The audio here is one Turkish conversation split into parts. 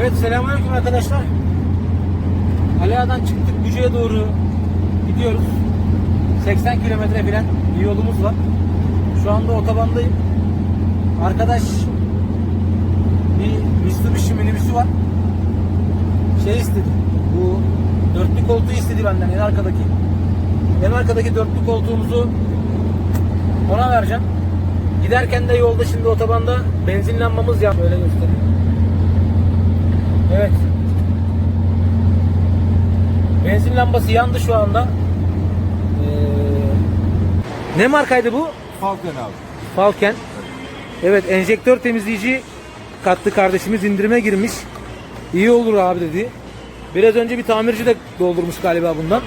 Evet selamünaleyküm arkadaşlar. Aliya'dan çıktık Buca'ya doğru gidiyoruz. 80 kilometre falan bir yolumuz var. Şu anda otobandayım. Arkadaş bir Mitsubishi minibüsü var. Şey istedi. Bu dörtlü koltuğu istedi benden en arkadaki. En arkadaki dörtlü koltuğumuzu ona vereceğim. Giderken de yolda şimdi otobanda benzin lambamız yandı. Öyle göstereyim. Evet. Benzin lambası yandı şu anda. Ee, ne markaydı bu? Falcon abi. Falken. Evet enjektör temizleyici kattı kardeşimiz indirime girmiş. İyi olur abi dedi. Biraz önce bir tamirci de doldurmuş galiba bundan.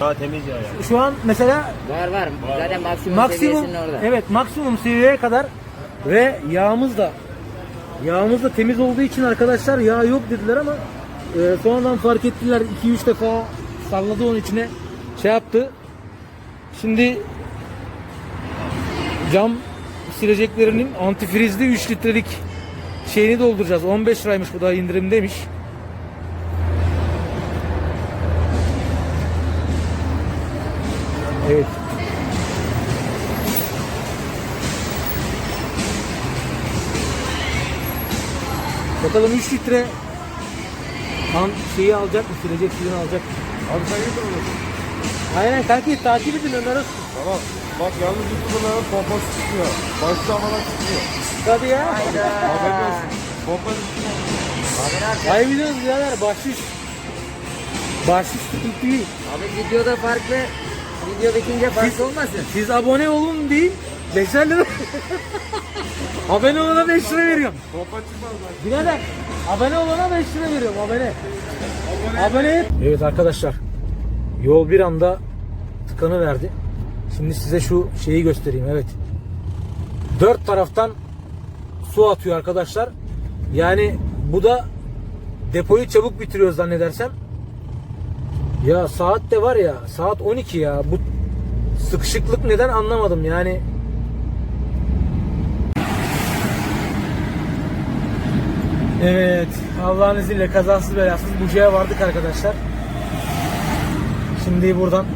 Daha temiz ya yani. Şu an mesela Var var. Zaten maksimum, maksimum seviyesinin orada. evet maksimum seviyeye kadar ve yağımız da yağımız da temiz olduğu için arkadaşlar yağ yok dediler ama e, sonradan fark ettiler 2-3 defa salladı onun içine şey yaptı. Şimdi cam sileceklerinin antifrizli 3 litrelik şeyini dolduracağız. 15 liraymış bu da indirimdeymiş. Evet. Bakalım 3 litre an şeyi alacak mı? Silecek suyunu alacak mı? Abi sen yedir onu. Aynen kanki takip edin Ömer Öztürk. Tamam. Bak yalnız YouTuber'ların pompası çıkmıyor. Başta havadan çıkmıyor. Tabii ya. Haberin olsun. Pompası çıkmıyor. Ay biliyoruz birader bahşiş. Bahşiş sıkıntı değil. Abi videoda farklı. Videodakiince farklı olmasın. Siz abone olun deyin. 5'er lira. abone olana 5 lira veriyorum. Pompa çıkmaz. Birader abone olana 5 lira veriyorum abone. Abone. Evet arkadaşlar. Yol bir anda tıkanı verdi. Şimdi size şu şeyi göstereyim. Evet. Dört taraftan su atıyor arkadaşlar. Yani bu da depoyu çabuk bitiriyor zannedersem. Ya saat de var ya saat 12 ya. Bu sıkışıklık neden anlamadım yani. Evet, Allah'ın izniyle kazasız belasız Buca'ya vardık arkadaşlar. Şimdi buradan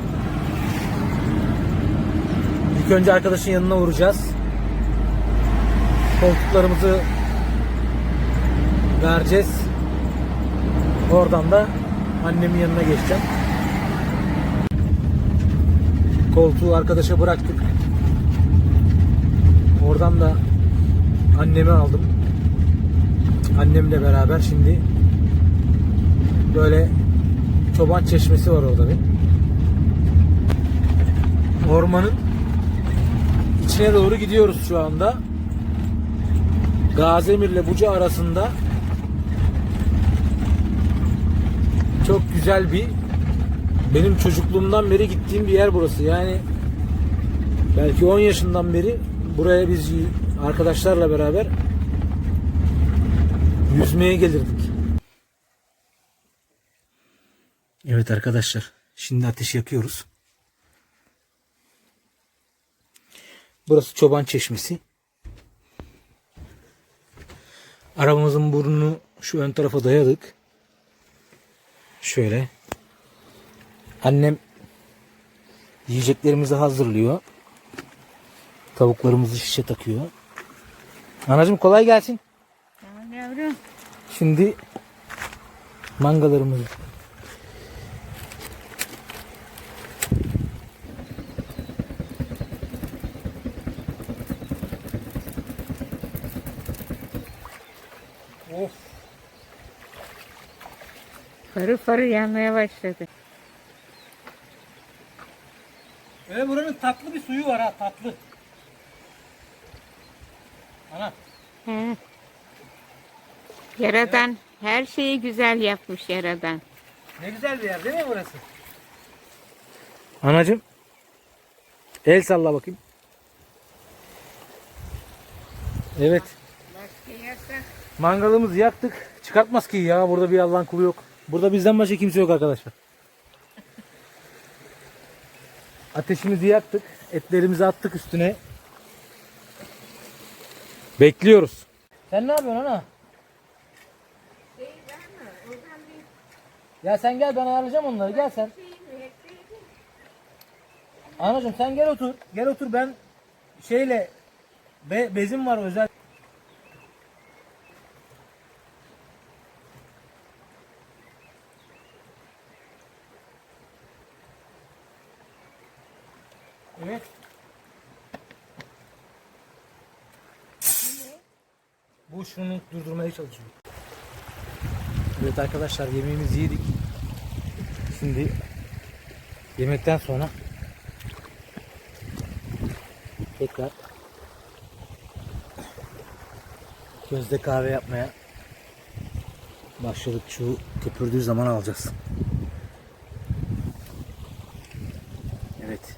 ilk önce arkadaşın yanına uğrayacağız. Koltuklarımızı vereceğiz. Oradan da annemin yanına geçeceğim. Koltuğu arkadaşa bıraktık. Oradan da annemi aldım annemle beraber şimdi böyle çoban çeşmesi var orada bir. Ormanın içine doğru gidiyoruz şu anda. Gazemir ile Buca arasında çok güzel bir benim çocukluğumdan beri gittiğim bir yer burası. Yani belki 10 yaşından beri buraya biz arkadaşlarla beraber yüzmeye gelirdik. Evet arkadaşlar. Şimdi ateş yakıyoruz. Burası Çoban Çeşmesi. Arabamızın burnunu şu ön tarafa dayadık. Şöyle. Annem yiyeceklerimizi hazırlıyor. Tavuklarımızı şişe takıyor. Anacığım kolay gelsin. Yavrum. Şimdi mangalarımızı Of. Farı farı yanmaya başladı. Ve buranın tatlı bir suyu var ha tatlı. Ana. He. Yaradan her şeyi güzel yapmış Yaradan. Ne güzel bir yer değil mi burası? Anacım. El salla bakayım. Evet. Mangalımızı yaktık. Çıkartmaz ki ya. Burada bir Allah'ın kulu yok. Burada bizden başka kimse yok arkadaşlar. Ateşimizi yaktık. Etlerimizi attık üstüne. Bekliyoruz. Sen ne yapıyorsun ana? Ya sen gel ben ayarlayacağım onları gel sen. Anacığım sen gel otur. Gel otur ben şeyle be, bezim var özel. Evet. Bu şunu durdurmaya çalışıyor. Evet arkadaşlar yemeğimizi yedik. Şimdi yemekten sonra tekrar közde kahve yapmaya başladık. Şu köpürdüğü zaman alacağız. Evet.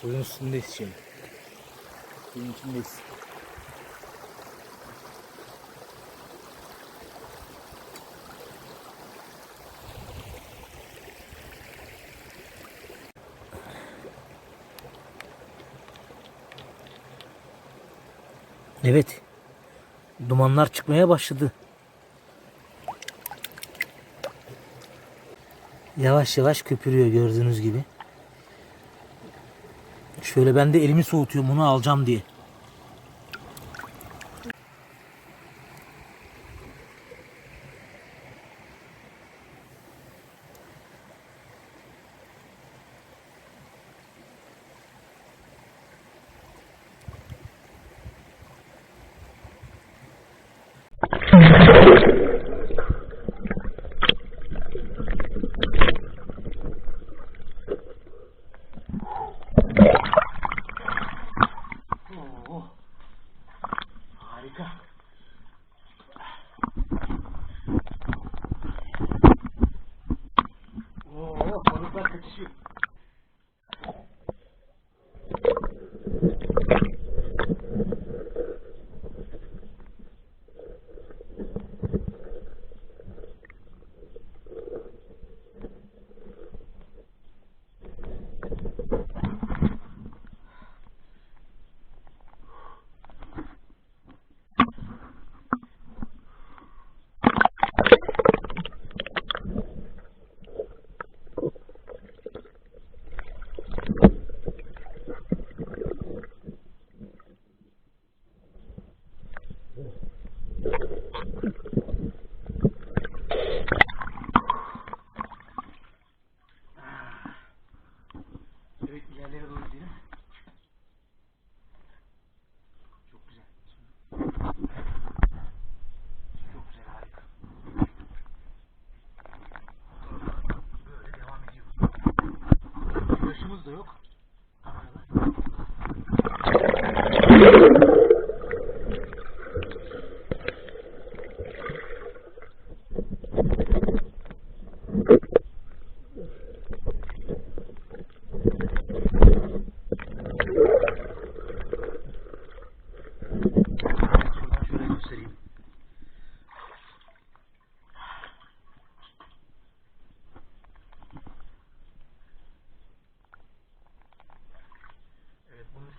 Suyun üstündeyiz şimdi. Suyun içindeyiz. Evet. Dumanlar çıkmaya başladı. Yavaş yavaş köpürüyor gördüğünüz gibi. Şöyle ben de elimi soğutuyorum bunu alacağım diye.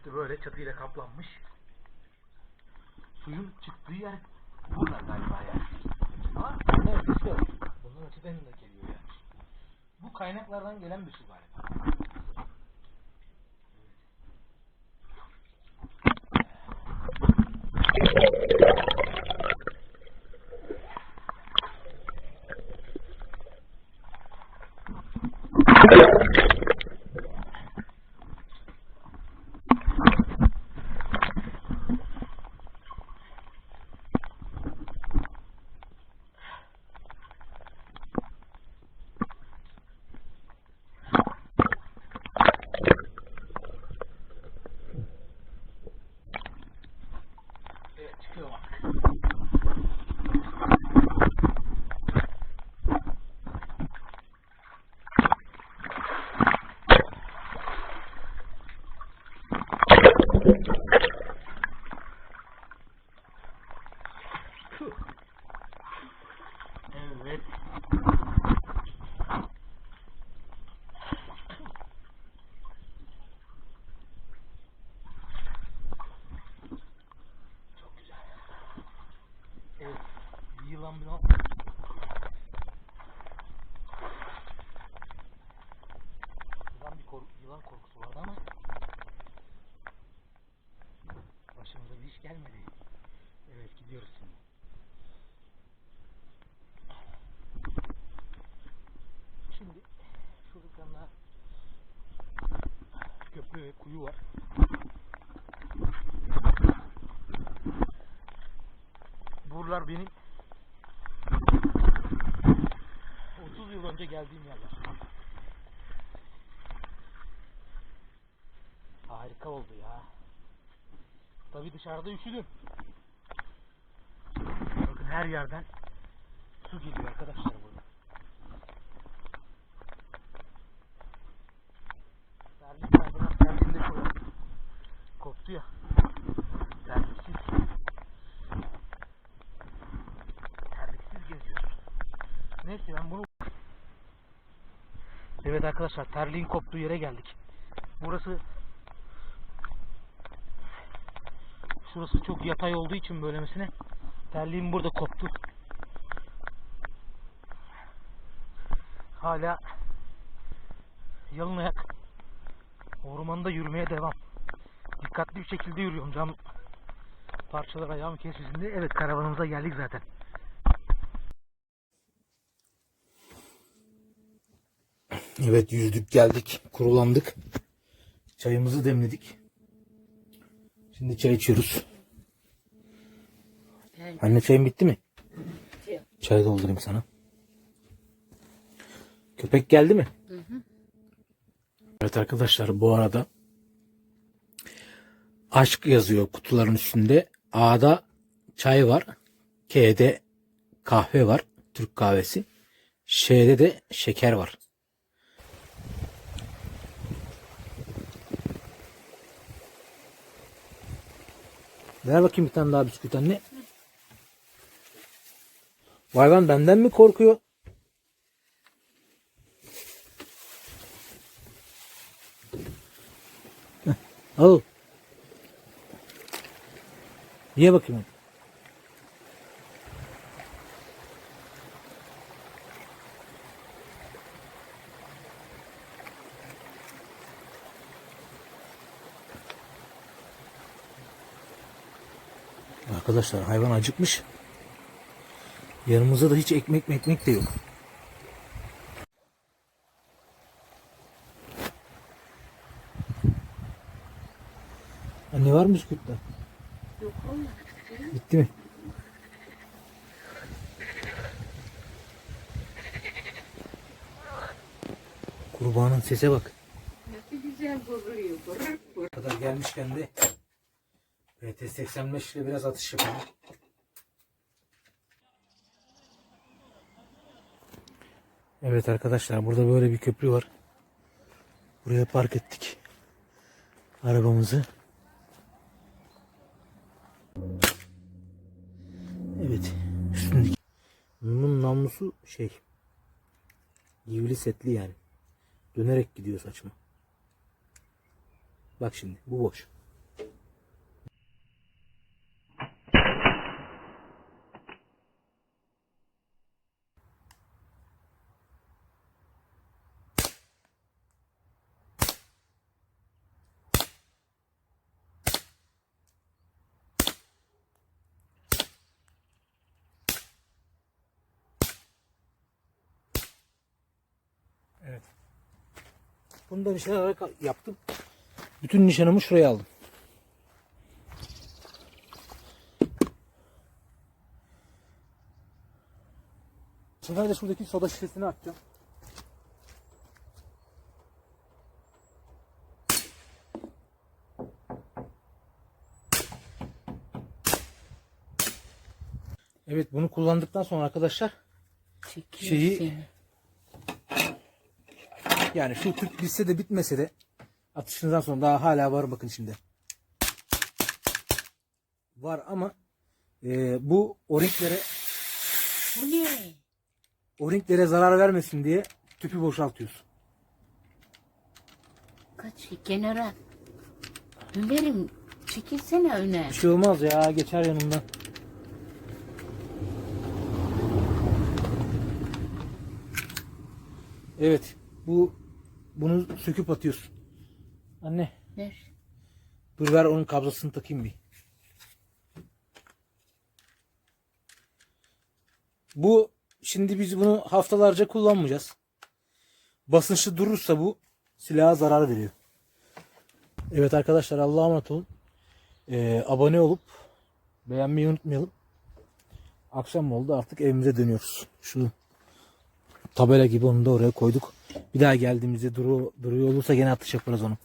Üstü böyle çatıyla kaplanmış. Suyun çıktığı yer burada galiba yani. Ama bundan ötesi yok. Bundan öteden de geliyor yani. Bu kaynaklardan gelen bir su galiba. Evet çıkıyor bak. Evet. Bir yıl yılan bir korku, yılan korkusu vardı ama başımıza bir iş gelmedi. Evet gidiyoruz şimdi. Şimdi tane daha köprü ve kuyu var. Buralar benim geldiğim yerler. Harika oldu ya. Tabi dışarıda üşüdüm. Bakın her yerden su geliyor arkadaşlar burada. Terlik kaydırak geldiğinde şöyle koptu ya. Terliksiz. Terliksiz geziyoruz. Neyse ben bunu... Evet arkadaşlar terliğin koptuğu yere geldik. Burası Şurası çok yatay olduğu için böylemesine terliğim burada koptu. Hala yalın ayak ormanda yürümeye devam. Dikkatli bir şekilde yürüyorum. Cam parçalar ayağım kesildi. Evet karavanımıza geldik zaten. Evet yüzdük geldik. Kurulandık. Çayımızı demledik. Şimdi çay içiyoruz. Anne çayın bitti mi? Çay doldurayım sana. Köpek geldi mi? Evet arkadaşlar bu arada aşk yazıyor kutuların üstünde. A'da çay var. K'de kahve var. Türk kahvesi. Ş'de de şeker var. Ver bakayım bir tane daha bisküvit anne. Bu hayvan benden mi korkuyor? Al. Ye bakayım. Arkadaşlar hayvan acıkmış. Yanımızda da hiç ekmek ekmek de yok. Anne var mı bisküvitler? Yok oğlum. Bitti mi? Kurbanın sese bak. Nasıl güzel. Bu kadar gelmişken de VT 85 ile biraz atış yapalım. Evet arkadaşlar burada böyle bir köprü var. Buraya park ettik. Arabamızı. Evet. Üstündeki. Bunun namlusu şey. Yivli setli yani. Dönerek gidiyor saçma. Bak şimdi bu boş. Bunu da nişan olarak yaptım. Bütün nişanımı şuraya aldım. Sefer de şuradaki soda şişesini atacağım. Evet bunu kullandıktan sonra arkadaşlar Çekiyor Şeyi- seni. Yani şu Türk bitse de bitmese de atışından sonra daha hala var bakın şimdi. Var ama e, bu orinklere bu ne? Orinklere zarar vermesin diye tüpü boşaltıyorsun. Kaç kenara. Ömer'im çekilsene öne. Bir şey olmaz ya geçer yanımdan. Evet bu bunu söküp atıyorsun. Anne Ver. dur ver onun kabzasını takayım bir. Bu şimdi biz bunu haftalarca kullanmayacağız. Basınçlı durursa bu silaha zarar veriyor. Evet arkadaşlar Allah'a emanet olun. Ee, abone olup beğenmeyi unutmayalım. Akşam oldu artık evimize dönüyoruz. Şu tabela gibi onu da oraya koyduk. Bir daha geldiğimizde duru, duruyor olursa gene atış yaparız onu.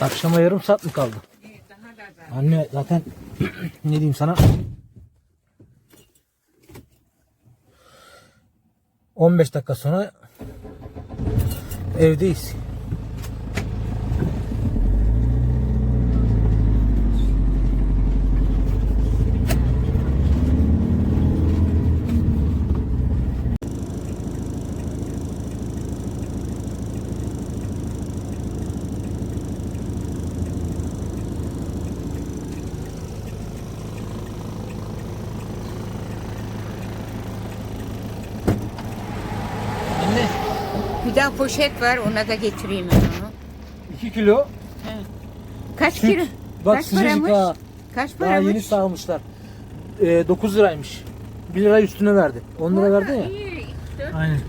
Akşama. Yarım saat mi kaldı? Anne zaten ne diyeyim sana 15 dakika sonra evdeyiz. Bir daha poşet var ona da getireyim ben onu. 2 kilo Kaç süt. kilo? Bak Kaç sıcacık paramış? ha. Kaç Daha paramış? yeni sağmışlar. Ee, 9 liraymış. 1 lira üstüne verdi. 10 lira verdi ya. İyi, dört Aynen.